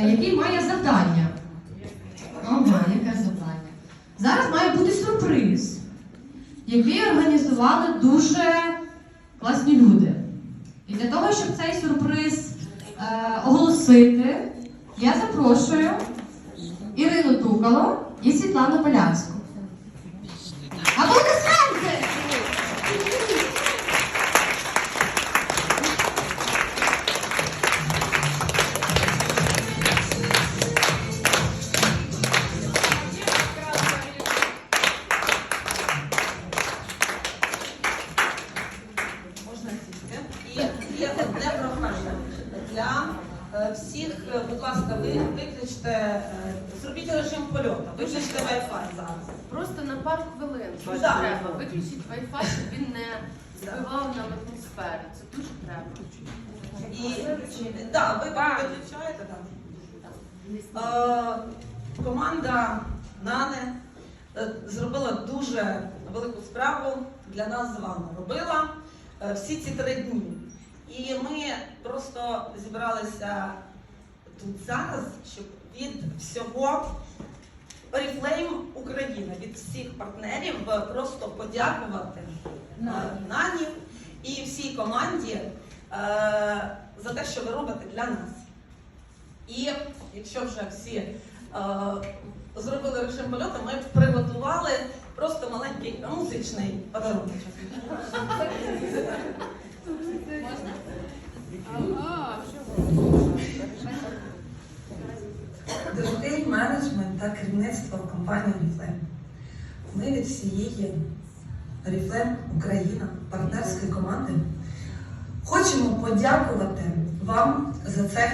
е, який має завдання. Ага, яке завдання? Зараз має бути сюрприз, який організували дуже класні люди. І для того, щоб цей сюрприз е, оголосити, я запрошую Ірину Тукало і Світлану Полянську. Будь ласка, ви виключте, е, зробіть режим польоту, виключте Wi-Fi зараз. Просто на пару хвилин дуже Да. треба. Виключіть Wi-Fi, щоб він не збивав нам атмосферу. Це дуже треба. І да, ви виключаєте там. Е, команда Нани е, зробила дуже велику справу для нас з вами. Робила е, всі ці три дні. І ми просто зібралися тут зараз, щоб від всього Oriflame Україна, від всіх партнерів е, просто подякувати е, Нані і всій команді е, за те, що ви робите для нас. І якщо вже всі е, зробили режим польоту, ми приготували просто маленький музичний подарунок. Дорогий менеджмент та керівництво компанії Oriflame. Ми від всієї Oriflame Україна, партнерської команди, хочемо подякувати вам за цей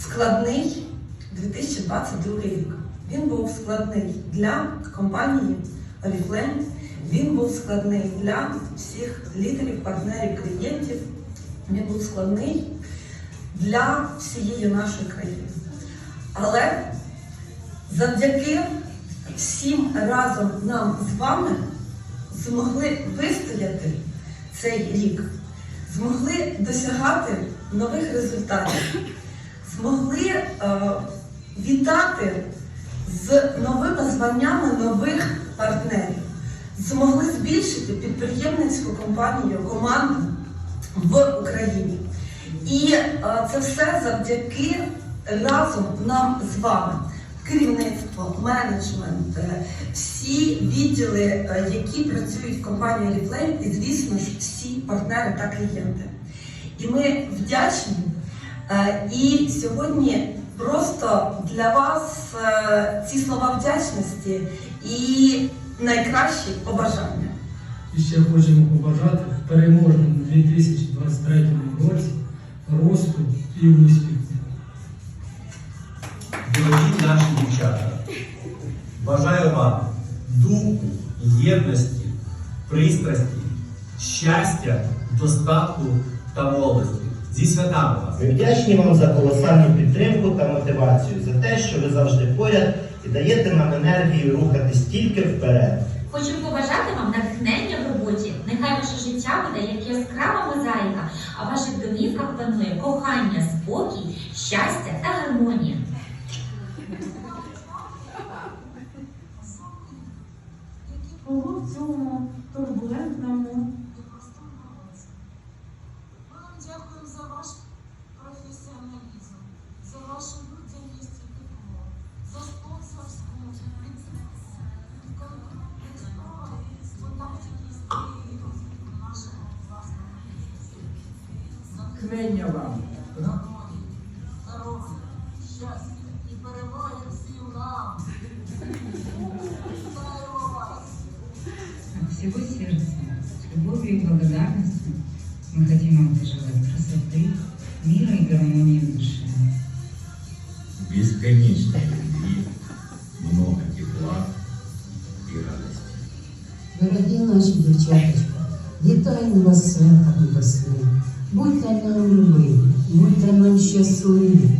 складний 2022 рік. Він був складний для компанії Oriflame, він був складний для всіх лідерів, партнерів, клієнтів. Він був складний для всієї нашої країни. Але завдяки всім разом нам з вами змогли вистояти цей рік, змогли досягати нових результатів, змогли е, вітати з новими званнями нових партнерів, змогли збільшити підприємницьку компанію команду в Україні. І е, це все завдяки разом нам з вами. Керівництво, менеджмент, е, всі відділи, е, які працюють в компанії Oriflame, і, звісно ж, всі партнери та клієнти. І ми вдячні. Е, І сьогодні просто для вас ці слова вдячності і найкращі побажання. І ще хочемо побажати в переможному 2023 році росту і успіху. Бажаю вам духу, єдності, пристрасті, щастя, достатку та молодості. Зі святами вас! Ми вдячні вам за колосальну підтримку та мотивацію, за те, що ви завжди поряд і даєте нам енергію рухатись тільки вперед. Хочу побажати вам натхнення в роботі. Нехай ваше життя буде як яскрава мозаїка, а в ваших домівках панує кохання, спокій, щастя та гармонія. Кнення вам! здоров'я, щастя і перемоги всім нам. Вітаємо вас! От всего сердца, с любовью и благодарностью мы хотим вам пожелать красоты, мира и гармонии в душе. Бесконечной любви, много тепла і радості. Дорогі наші дівчаточка, вітаємо вас святом весни. Будьте нам любимі, будьте нам щасливі.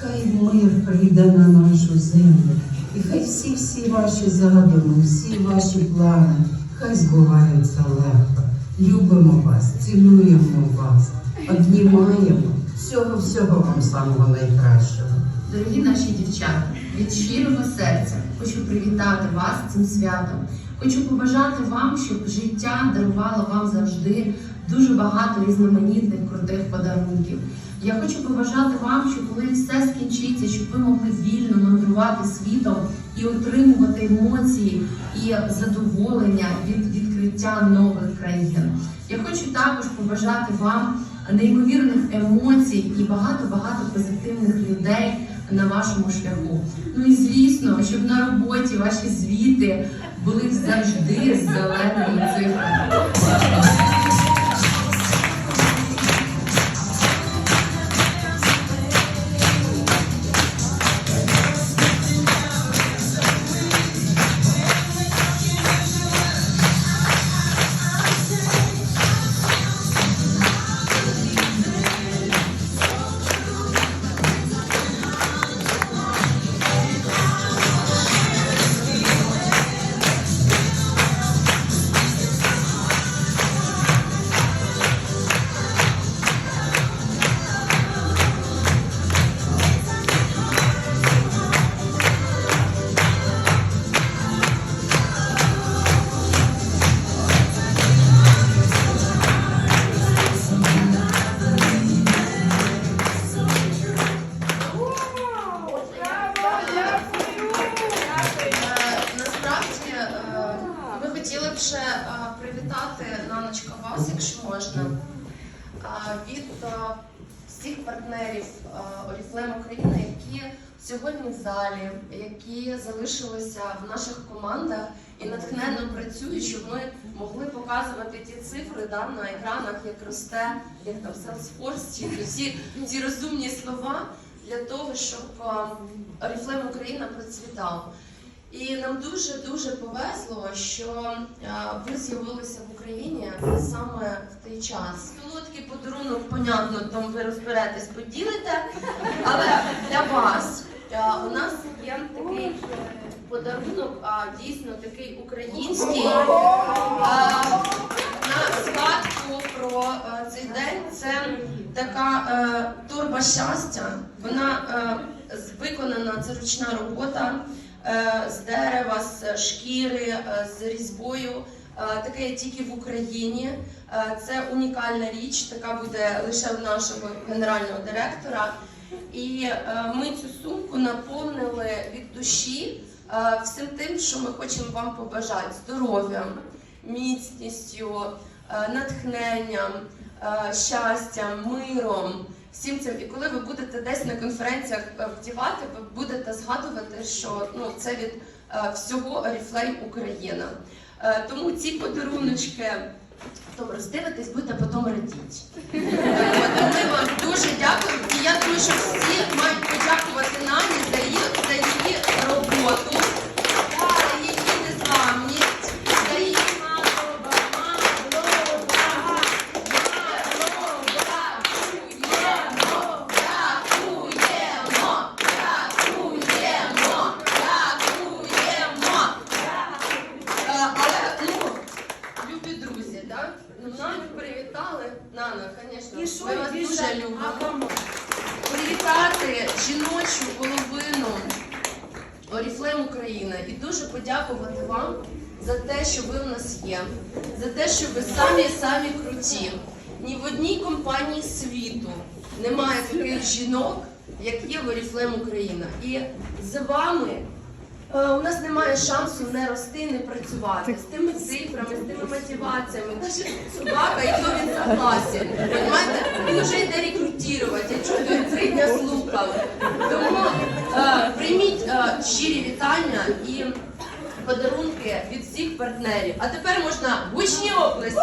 Хай мир прийде на нашу землю. І хай всі всі ваші задуми, всі ваші плани, хай збуваються легко. Любимо вас, цінуємо вас, обнімаємо, Всього всього вам самого найкращого. Дорогі наші дівчата, від щирого серця хочу привітати вас цим святом. Хочу побажати вам, щоб життя дарувало вам завжди дуже багато різноманітних крутих подарунків. Я хочу побажати вам, що коли все скінчиться, щоб ви могли вільно мандрувати світом і отримувати емоції і задоволення від відкриття нових країн. Я хочу також побажати вам неймовірних емоцій і багато-багато позитивних людей на вашому шляху. Ну і звісно, щоб на роботі ваші звіти були завжди з зеленими цифрами. Б е, привітати Наночка вас, якщо можна, е, від е, всіх партнерів Oriflame України, які сьогодні в залі, які залишилися в наших командах і натхненно працюють, щоб ми могли показувати ті цифри да, на екранах, як росте, як там Salesforce, чи всі ці розумні слова для того, щоб Oriflame Україна процвітав. І нам дуже дуже повезло, що е, ви з'явилися в Україні саме в той час. Солодкий подарунок, понятно, там ви розберетесь, поділите. Але для вас е, у нас є такий подарунок, а дійсно такий український. Е, На згадку про цей день це така торба щастя. Вона виконана, це ручна робота з дерева, з шкіри, е, з різьбою. Е, Таке тільки в Україні. Е, Це унікальна річ, така буде лише в нашого генерального директора. І е, ми цю сумку наповнили від душі е, всім тим, що ми хочемо вам побажати: здоров'ям, міцністю, е, натхненням, е, щастям, миром. Всім цим, і коли ви будете десь на конференціях е, вдівати, ви будете згадувати, що ну це від е, всього Oriflame Україна. Е, Тому ці подаруночки потім роздивитесь, будете потім радіти. Ми вам дуже дякуємо. І я думаю, що всі мають подякувати Нані за її, за її роботу, Нана, звісно, ми вас дуже любимо. Привітати жіночу половину Oriflame Україна і дуже подякувати вам за те, що ви в нас є, за те, що ви самі самі круті. Ні в одній компанії світу немає таких жінок, як є в Oriflame Україна. І з вами у нас немає шансу не рости, не працювати з тими цифрами, з тими мотиваціями. Навіть собака, і то він класі. Понимаєте? Він вже йде рекрутувати, я чую, три дня слухав. Тому е, прийміть е, щирі вітання і подарунки від всіх партнерів. А тепер можна гучні оплески.